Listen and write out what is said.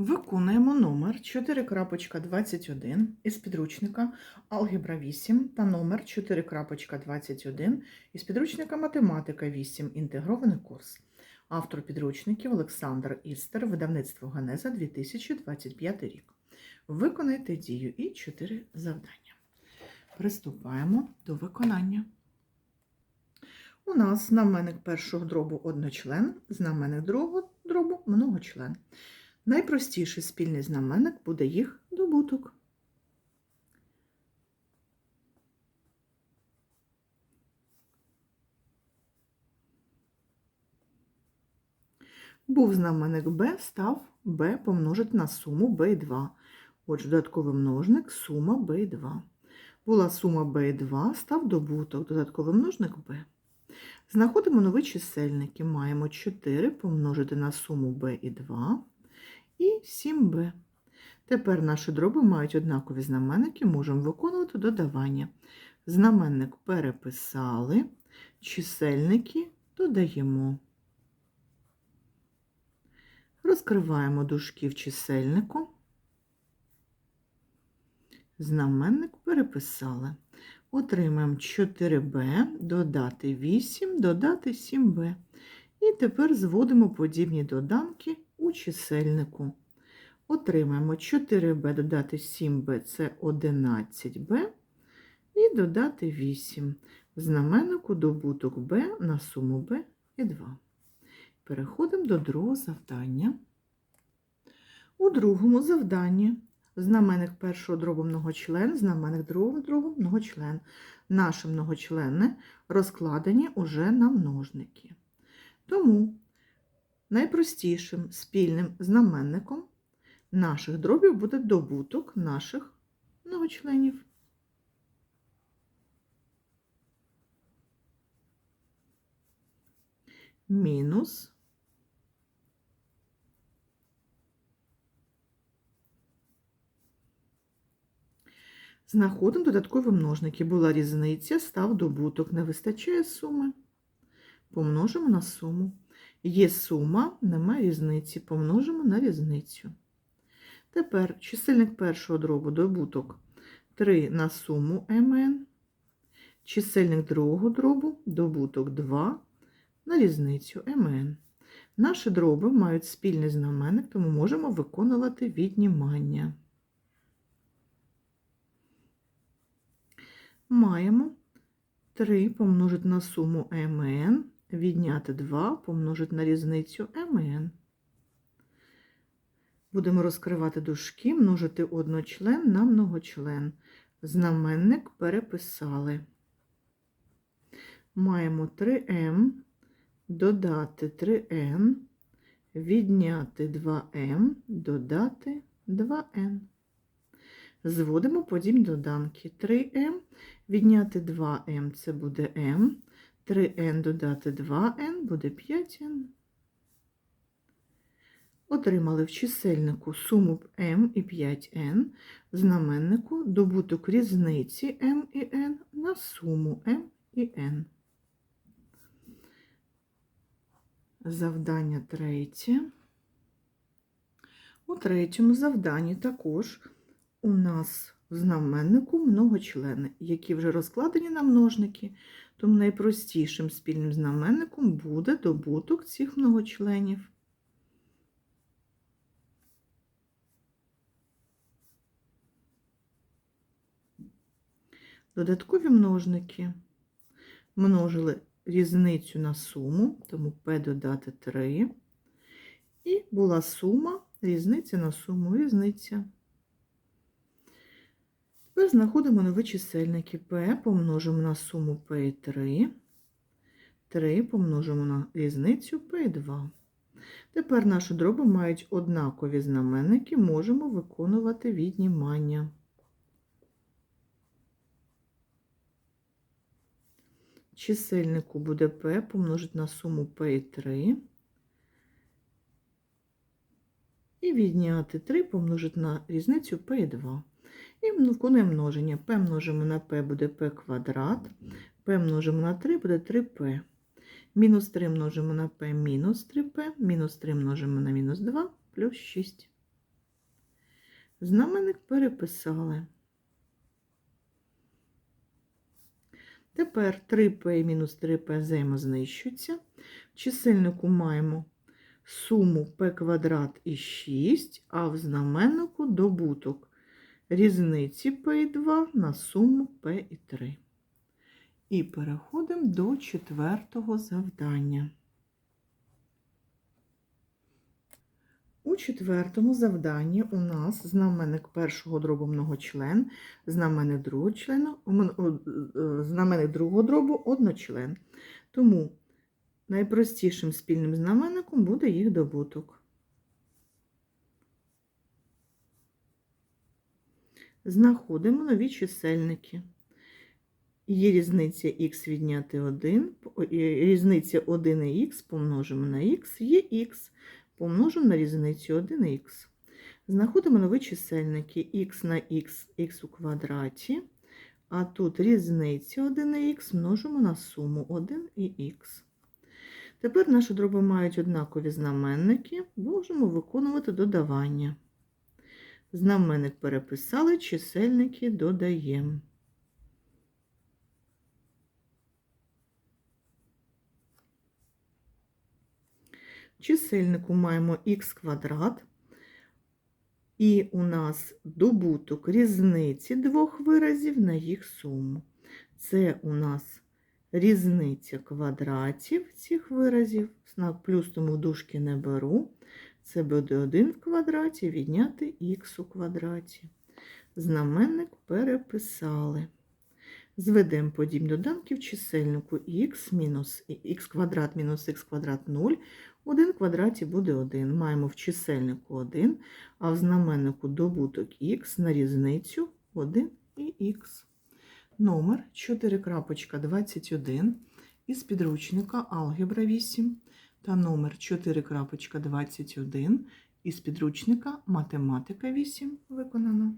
Виконуємо номер 4.21 із підручника Алгебра 8 та номер 4.21 із підручника Математика 8. Інтегрований курс. Автор підручників Олександр Істер, видавництво Ганеза 2025 рік. Виконайте дію і 4 завдання. Приступаємо до виконання. У нас знаменник першого дробу одночлен, знаменник другого дробу многочлен. Найпростіший спільний знаменник буде їх добуток. Був знаменник b, став b помножити на суму b і 2. Отже, додатковий множник сума b і 2. Була сума b і 2, став добуток, додатковий множник b. Знаходимо нові чисельники. Маємо 4 помножити на суму b і 2 і 7b. Тепер наші дроби мають однакові знаменники, можемо виконувати додавання. Знаменник переписали, чисельники додаємо. Розкриваємо дужки в чисельнику. Знаменник переписали. Отримаємо 4b, додати 8, додати 7b. І тепер зводимо подібні доданки у чисельнику. Отримаємо 4b додати 7b це 11b. І додати 8. В знаменнику добуток b на суму b і 2. Переходимо до другого завдання. У другому завданні знаменник першого дробу многочлен, знаменник другого дробу многочлен. Наші многочлени розкладені уже на множники. Тому найпростішим спільним знаменником наших дробів буде добуток наших многочленів. Мінус Знаходимо додаткові множники. Була різниця, став добуток. Не вистачає суми. Помножимо на суму. Є сума, немає різниці. Помножимо на різницю. Тепер чисельник першого дробу добуток 3 на суму МН. Чисельник другого дробу добуток 2 на різницю МН. Наші дроби мають спільний знаменник, тому можемо виконувати віднімання. Маємо 3 помножити на суму МН, відняти 2 помножити на різницю МН. Будемо розкривати дужки, множити одночлен на многочлен. Знаменник переписали. Маємо 3М, додати 3Н, відняти 2М, додати 2Н. Зводимо подібні доданки. 3М, відняти 2М це буде М, 3Н додати 2Н буде 5Н. Отримали в чисельнику суму М і 5Н, в знаменнику добуток різниці М і Н на суму М і Н. Завдання третє. У третьому завданні також у нас в знаменнику многочлени, які вже розкладені на множники, тому найпростішим спільним знаменником буде добуток цих многочленів. Додаткові множники множили різницю на суму, тому P додати 3. І була сума, різниця на суму, різниця. Тепер знаходимо нові чисельники P, помножимо на суму P і 3. 3 помножимо на різницю P2. Тепер наші дроби мають однакові знаменники, можемо виконувати віднімання. Чисельнику буде P помножити на суму P3. І відняти 3 помножити на різницю P і 2. І множення. P множимо на P буде P квадрат. P множимо на 3 буде 3P. Мінус 3 множимо на P мінус 3P. Мінус 3 множимо на мінус 2 плюс 6. Знаменник переписали. Тепер 3p мінус 3p взаємознищуються. В чисельнику маємо суму p квадрат і 6, а в знаменнику добуток різниці p і 2 на суму p і 3. І переходимо до четвертого завдання. У четвертому завданні у нас знаменник першого дробу многочлен, знаменник другого члена, е, знаменник другого дробу одночлен. Тому найпростішим спільним знаменником буде їх добуток. Знаходимо нові чисельники. Є різниця х відняти 1, різниця 1 і х помножимо на х, є х помножимо на різницю 1х. Знаходимо нові чисельники х на х, х у квадраті, а тут різницю 1х множимо на суму 1 і х. Тепер наші дроби мають однакові знаменники, можемо виконувати додавання. Знаменник переписали, чисельники додаємо. Чисельнику маємо х квадрат, і у нас добуток різниці двох виразів на їх суму. Це у нас різниця квадратів цих виразів. Знак плюс тому дужки не беру. Це буде 1 в квадраті відняти х у квадраті. Знаменник переписали. Зведемо подібні доданки в чисельнику х мінус х квадрат мінус х квадрат 0. 1 в квадраті буде 1. Маємо в чисельнику 1, а в знаменнику добуток х на різницю 1 і х. Номер 4.21 із підручника Алгебра 8 та номер 4.21 із підручника Математика 8 виконано.